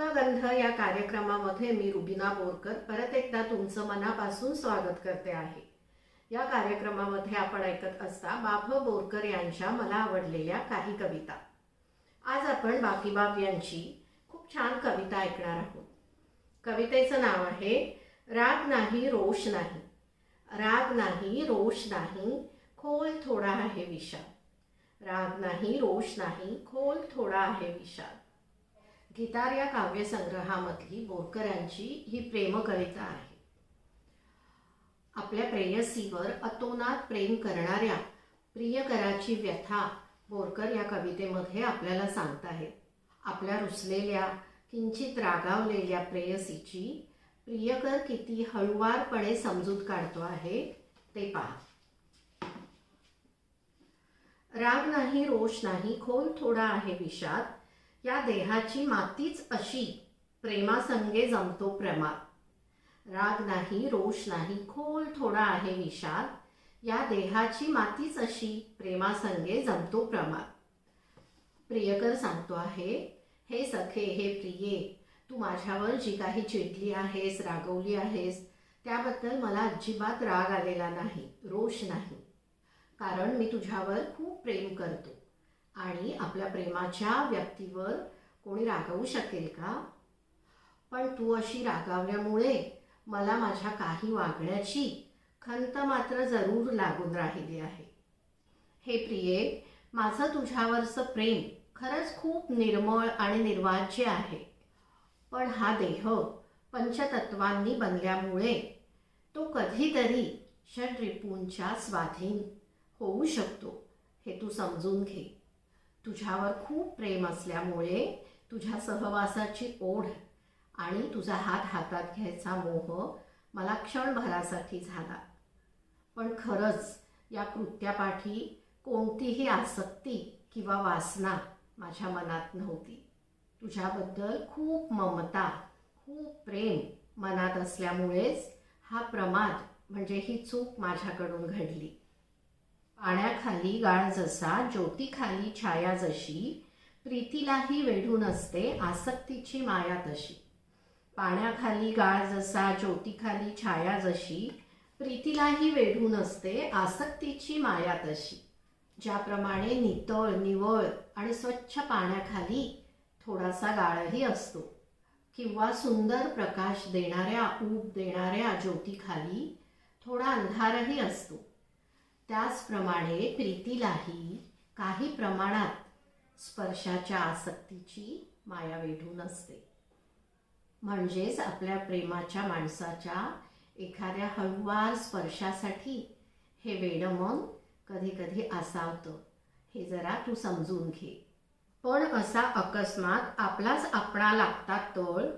नमस्कार या कार्यक्रमामध्ये मी रुबिना बोरकर परत एकदा तुमचं मनापासून स्वागत करते आहे. या कार्यक्रमामध्ये आपण ऐकत असता बाभ बोरकर यांच्या मला आवडलेल्या काही कविता. आज आपण बाकीबाब यांची खूप छान कविता ऐकणार आहोत. कवितेचं नाव आहे राग नाही रोष नाही. राग नाही रोष नाही खोल थोडा आहे विषाद राग नाही रोष नाही खोल थोडा आहे विषाद गिटार या काव्यसंग्रहामधली बोरकरांची ही प्रेमकविता आहे. आपल्या प्रेयसीवर अतोनात प्रेम करणाऱ्या प्रियकराची व्यथा बोरकर या कवितेमध्ये आपल्याला सांगताहेत आपल्या रुसलेल्या किंचित रागावलेल्या प्रेयसीची प्रियकर किती हळुवारपणे समजूत काढतो आहे ते पहा. राग नाही रोष नाही खोल थोडा आहे विषाद. या देहाची मातीच अशी. प्रेमासंगे जमतो प्रमाद. राग नाही रोष नाही खोल थोडा आहे विषाद या देहाची मातीच अशी प्रेमासंगे जमतो प्रमाद. प्रियकर सांगतो आहे हे सखे हे प्रिये तू माझ्यावर जी काही चिडली आहेस रागवली आहेस त्याबद्दल मला अजिबात राग आलेला नाही रोष नाही. कारण मी तुझ्यावर खूप प्रेम करतो. आणि आपल्या प्रेमाच्या व्यक्तीवर कोणी रागवू शकेल का? पण तू अशी रागावल्यामुळे मला माझ्या काही वागण्याची खंत मात्र जरूर लागून राहिली आहे. हे प्रिये माझं तुझ्यावरचं प्रेम खरंच खूप निर्मळ आणि निर्वाज्य आहे. पण हा देह पंचतत्वांनी बनल्यामुळे तो कधीतरी षड्रिपूंच्या स्वाधीन होऊ शकतो हे तू समजून घे. तुझ्यावर खूप प्रेम असल्यामुळे तुझ्या सहवासाची ओढ आणि तुझा हात हातात घ्यायचा मोह मला क्षणभरासाठी झाला. पण खरंच या कृत्यापाठी कोणतीही आसक्ती किंवा वासना माझ्या मनात नव्हती. तुझ्याबद्दल खूप ममता खूप प्रेम मनात असल्यामुळेच हा प्रमाद म्हणजे ही चूक माझ्याकडून घडली. पाण्याखाली गाळ जसा ज्योतीखाली छाया जशी प्रीतीलाही वेढून असते आसक्तीची माया तशी. पाण्याखाली गाळ जसा ज्योतीखाली छाया जशी प्रीतीलाही वेढून असते आसक्तीची माया तशी. ज्याप्रमाणे नितळ निवळ आणि स्वच्छ पाण्याखाली थोडासा गाळही असतो. किंवा सुंदर प्रकाश देणाऱ्या ऊब देणाऱ्या ज्योतीखाली थोडा अंधारही असतो. त्याचप्रमाणे प्रीतीलाही काही प्रमाणात स्पर्शाच्या आसक्तीची माया वेढून असते म्हणजेच आपल्या प्रेमाच्या माणसाच्या एखाद्या हळुवार स्पर्शासाठी हे वेडं मन कधी कधी आसावतं हे जरा तू समजून घे. पण असा अकस्मात आपलाच आपणा लागतात तळ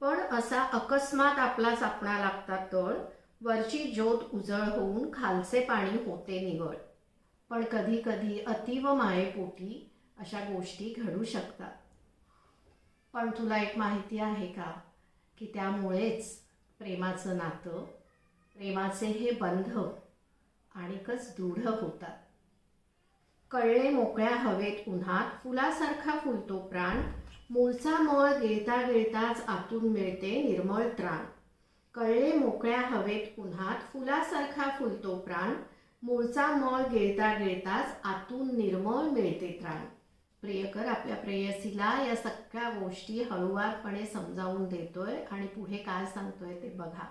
पण असा अकस्मात आपलाच आपणा लागतात तळ वरची ज्योत उजळ होऊन खालचे पाणी होते निवळ. पण कधी कधी अतीव मायेपोटी अशा गोष्टी घडू शकतात. पण तुला एक माहिती आहे का? की त्यामुळेच प्रेमाचं नातं प्रेमाचे हे बंध आणिकच दृढ होतात. कळले मोकळ्या हवेत उन्हात फुलासारखा फुलतो प्राण. मूळचा मळ गिळता गिळताच आतून मिळते निर्मळ त्राण. कळले मोकळ्या हवेत उन्हात फुलासारखा फुलतो प्राण. मूळचा मळ गिळता गिळताच आतून निर्मळ मिळते त्राण. प्रियकर आपल्या प्रेयसीला या सगळ्या गोष्टी हळुवारपणे समजावून देतोय आणि पुढे काय सांगतोय ते बघा.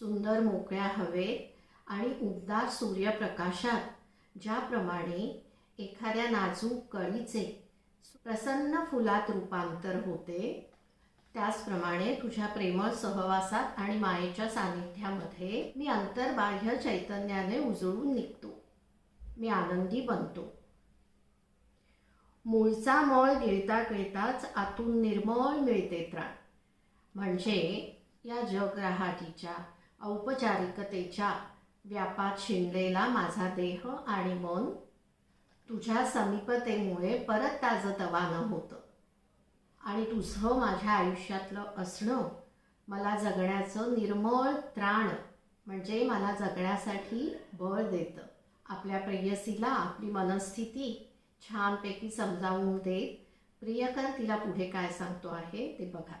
सुंदर मोकळ्या हवेत आणि उबदार सूर्यप्रकाशात ज्याप्रमाणे एखाद्या नाजूक कळीचे प्रसन्न फुलात रूपांतर होते त्याचप्रमाणे तुझ्या प्रेमळ सहवासात आणि मायेच्या सानिध्यामध्ये मी अंतर्बाह्य चैतन्याने उजळून निघतो. मी आनंदी बनतो. मूळचा मळ गिळता गिळताच आतून निर्मळ मिळते त्राण. म्हणजे या जगराहाटीच्या औपचारिकतेच्या व्यापात शिंडलेला माझा देह आणि मन तुझ्या समीपतेमुळे परत ताजतवानं होतं. आणि तुझं माझ्या आयुष्यातलं असणं मला जगण्याचं निर्मळ त्राण म्हणजे मला जगण्यासाठी बळ देतं. आपल्या प्रेयसीला आपली मनस्थिती छानपैकी समजावून देत प्रियकर तिला पुढे काय सांगतो आहे ते बघा.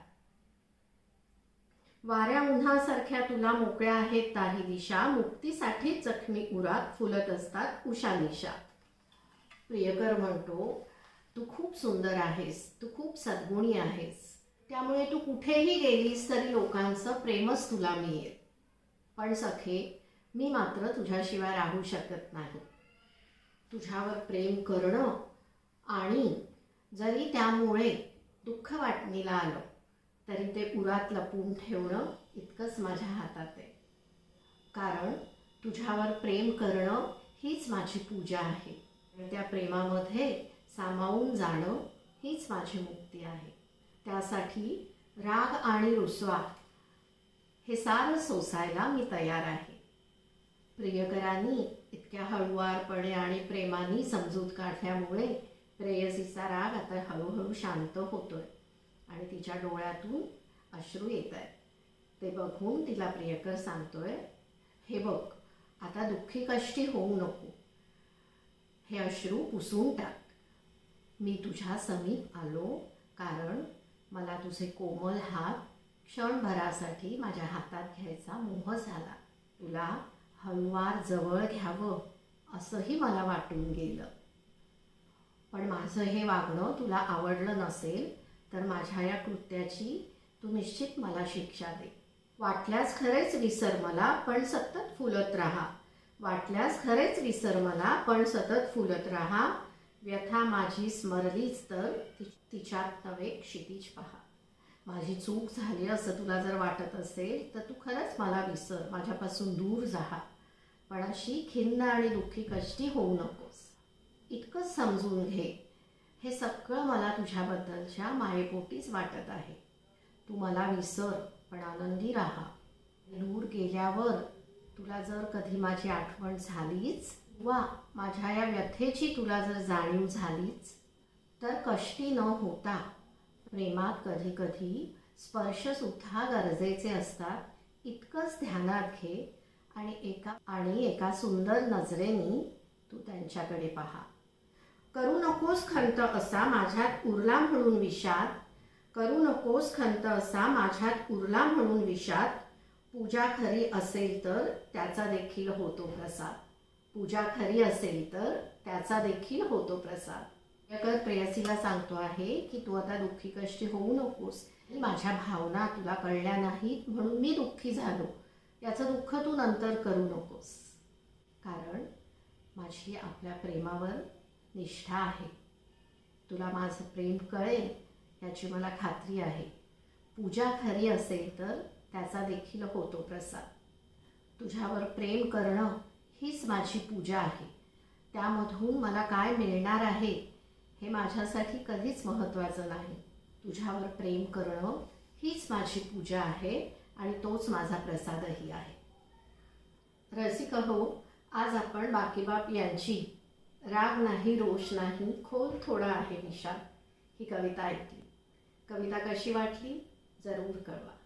वाऱ्या उन्हासारख्या तुला मोकळ्या आहेत ताही दिशा. मुक्तीसाठी जखमी उरात फुलत असतात उषा निशा प्रियकर म्हणतो तू खूप सुंदर आहेस तू खूप सद्गुणी आहेस. त्यामुळे तू कुठेही गेलीस तरी लोकांचं प्रेमच तुला मिळेल. पण सखे मी मात्र तुझ्याशिवाय राहू शकत नाही. तुझ्यावर प्रेम करणं आणि जरी त्यामुळे दुःख वाटणीला आलं तरी ते उरात लपून ठेवणं इतकंच माझ्या हातात आहे. कारण तुझ्यावर प्रेम करणं हीच माझी पूजा आहे. त्या प्रेमामध्ये सामावून जाणं हीच माझी मुक्ती आहे. त्यासाठी राग आणि रुसवा हे सारं सोसायला मी तयार आहे. प्रियकरांनी इतक्या हळुवारपणे आणि प्रेमाने समजूत काढल्यामुळे प्रेयसीचा राग आता हळूहळू शांत होतोय आणि तिच्या डोळ्यातून अश्रू येत आहेत ते बघून तिला प्रियकर सांगतोय हे बघ आता दुःखी कष्टी होऊ नको. हे अश्रू पुसून टाक. मी तुझ्या समीप आलो कारण मला तुझे कोमल हात क्षणभरासाठी माझ्या हातात घ्यायचा मोह झाला. तुला हळूवार जवळ घ्यावं असंही मला वाटून गेलं. पण माझं हे वागणं तुला आवडलं नसेल तर माझ्या या कृत्याची तू निश्चित मला शिक्षा दे. वाटल्यास खरेच विसर मला पण सतत फुलत राहा. वाटल्यास खरेच विसर मला पण सतत फुलत राहा. व्यथा माझी स्मरलीच तर ति- तिच्यात नवे क्षितिज पहा. माझी चूक झाली असं तुला जर वाटत असेल तर तू खरंच मला विसर माझ्यापासून दूर जा पण अशी खिन्न आणि दुःखी कष्टी होऊ नकोस. इतकंच समजून घे. हे सगळं मला तुझ्याबद्दलच्या मायेपोटीच वाटत आहे. तू मला विसर पण आनंदी राहा. दूर गेल्यावर तुला जर कधी माझी आठवण झालीच वा माझ्या या व्यथेची तुला जर जाणीव झालीच तर कष्टी न होता प्रेमात कधी कधी स्पर्शसुद्धा गरजेचे असतात. इतकंच ध्यानात घे आणि एका आणि एका सुंदर नजरेनी तू त्यांच्याकडे पहा. करू नकोस खंत असा माझ्यात उरला म्हणून विषाद. करू नकोस खंत असा माझ्यात उरला म्हणून विषाद. पूजा खरी असेल तर त्याचा देखील होतो प्रसाद. पूजा खरी असेल तर त्याचा देखील होतो प्रसाद. याकर प्रेयसीला सांगतो आहे की तू आता दुःखी कष्टी होऊ नकोस. माझ्या भावना तुला कळल्या नाहीत म्हणून मी दुःखी झालो. याचं दुःख तू नंतर करू नकोस. कारण माझी आपल्या प्रेमावर निष्ठा आहे. तुला माझं प्रेम कळेल याची मला खात्री आहे. पूजा खरी असेल तर त्याचा देखील होतो प्रसाद. तुझ्यावर प्रेम करणं हीच माझी पूजा आहे. त्यामधून मला काय मिळणार आहे हे माझ्यासाठी कधीच महत्त्वाचं नाही. तुझ्यावर प्रेम करणं हीच माझी पूजा आहे आणि तोच माझा प्रसादही आहे. रसिक हो आज आपण बाकीबाप यांची राग नाही रोष नाही खोल थोडा आहे विशाल ही कविता ऐकली. कविता कशी वाटली? जरूर कळवा.